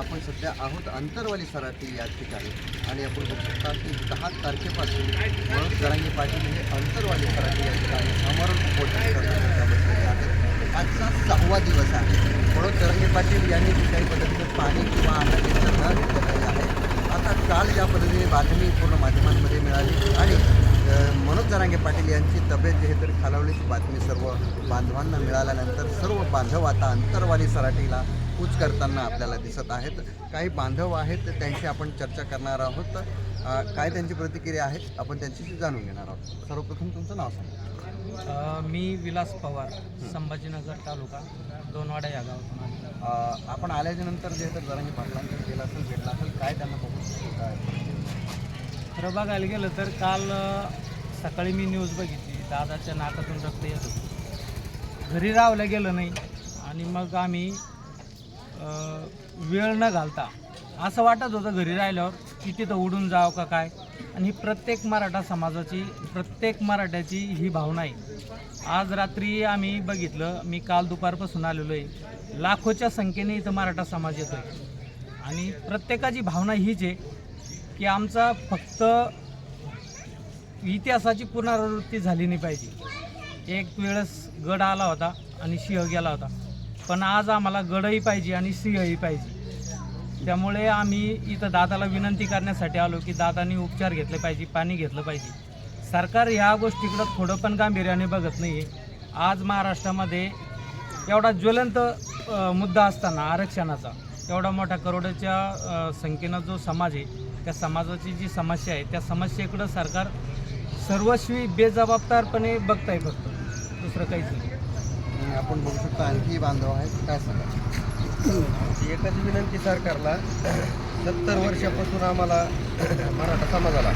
आपण सध्या आहोत अंतरवाली सराटी या ठिकाणी. आणि आपण बघू शकता की दहा तारखेपासून मनोज जरांगी पाटील हे अंतरवाली सराटी या ठिकाणी समरण उपोषण बसलेले आहेत आजचा सहावा दिवस आहे. मनोज जरांगी पाटील यांनी काही पद्धतीने पाणी किंवा अन्नाचे न आहे आता काल ज्या पद्धतीने बातमी पूर्ण माध्यमांमध्ये मिळाली आणि मनोज जरांगे पाटील यांची तब्येत जे तर खालावलीची बातमी सर्व बांधवांना मिळाल्यानंतर सर्व बांधव आता अंतरवाली सराटीला कूच करताना आपल्याला दिसत आहेत. काही बांधव आहेत त्यांची आपण चर्चा करणार आहोत. काय त्यांची प्रतिक्रिया आहे आपण त्यांच्याशी जाणून घेणार आहोत. सर्वप्रथम तुमचं नाव सांगा. मी विलास पवार संभाजीनगर तालुका दोनवाडा या गावातून. अ, आपण आल्याच्यानंतर जे तर जरांगे पाटलांचं केलं असेल भेटलं असेल काय त्यांना बघून काय खरं बघायला गेलं तर काल सकाळी मी न्यूज बघितली. दादाच्या नाकातून रक्त येत होतं. घरी राहायला गेलं नाही आणि मग आम्ही वेळ न घालता. असं वाटत होतं घरी राहिल्यावर की तिथं उडून जावं का काय? आणि ही प्रत्येक मराठा समाजाची प्रत्येक मराठ्याची ही भावना आहे. आज रात्री आम्ही बघितलं मी काल दुपारपासून आलेलो आहे लाखोच्या संख्येने इथं मराठा समाज येतो आहे आणि प्रत्येकाची भावना हीच आहे की आमचा फक्त इतिहासाची पुनरावृत्ती झाली नाही पाहिजे. एक वेळेस गड आला होता आणि सिंह गेला होता. पण आज आम्हाला गडही पाहिजे आणि सिंहही पाहिजे. त्यामुळे आम्ही इथं दादाला विनंती करण्यासाठी आलो की दादानी उपचार घेतले पाहिजे पाणी घेतलं पाहिजे. सरकार ह्या गोष्टीकडं थोडं पण गांभीर्याने बघत नाही आहे आज महाराष्ट्रामध्ये एवढा ज्वलंत मुद्दा असताना आरक्षणाचा एवढा मोठ्या करोडाच्या संख्येनं जो समाज आहे त्या समाजाची जी समस्या आहे त्या समस्येकडं सरकार सर्वस्वी बेजबाबदारपणे बघताय फक्त. दुसरं काहीच नाही. आणि आपण बघू शकतो आणखी बांधव आहेत. काय सांगा एकच विनंती सरकारला. सत्तर वर्षापासून आम्हाला मराठा समाजाला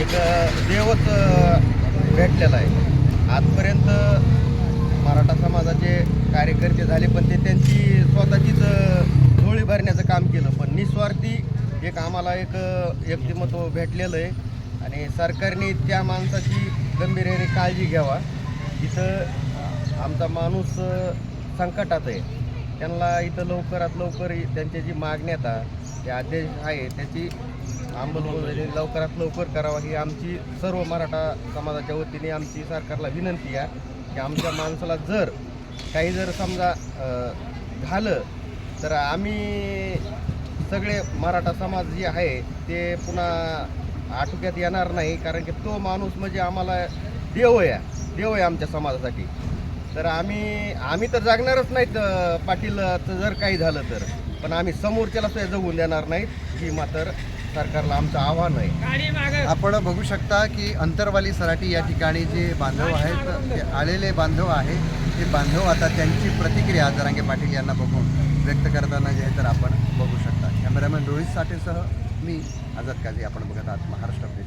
एक देवच भेटलेला आहे. आजपर्यंत मराठा समाजाचे कार्यकर्ते झाले पण ते त्यांची स्वतःचीच झोळी भरण्याचं काम केलं. पण निस्वार्थी एक आम्हाला एक व्यक्तिमत्व भेटलेलं आहे. आणि सरकारने त्या माणसाची गंभीर्याने काळजी घ्यावा. इथं आमचा माणूस संकटात आहे. त्यांना इथं लवकरात लवकर त्यांच्या त्यांची जी मागण्यात जे आदेश आहे त्याची अंमलबजावणी लवकरात लवकर करावा ही आमची सर्व मराठा समाजाच्या वतीने आमची सरकारला विनंती आहे. की आमच्या माणसाला जर काही जर समजा झालं तर आम्ही सगळे मराठा समाज जे आहे ते पुन्हा आटोक्यात येणार नाही कारण की तो माणूस म्हणजे आम्हाला देव आहे देव आहे आमच्या समाजासाठी. तर आम्ही आम्ही तर जागणारच नाहीत पाटील जर काही झालं तर. पण आम्ही समोरच्याला सुद्धा जगून देणार नाहीत ही मात्र सरकारला आमचं आव्हान आहे. आपण बघू शकता की अंतरवाली सराटी या ठिकाणी जे बांधव आहेत ते आलेले बांधव आहे ते बांधव आता त्यांची प्रतिक्रिया जरांगे पाटील यांना बघून व्यक्त करताना जे आहे तर आपण बघू शकता. कॅमेरामॅन रोहित साठेसह मी आझाद काझी आपण बघत आहात महाराष्ट्र प्रेस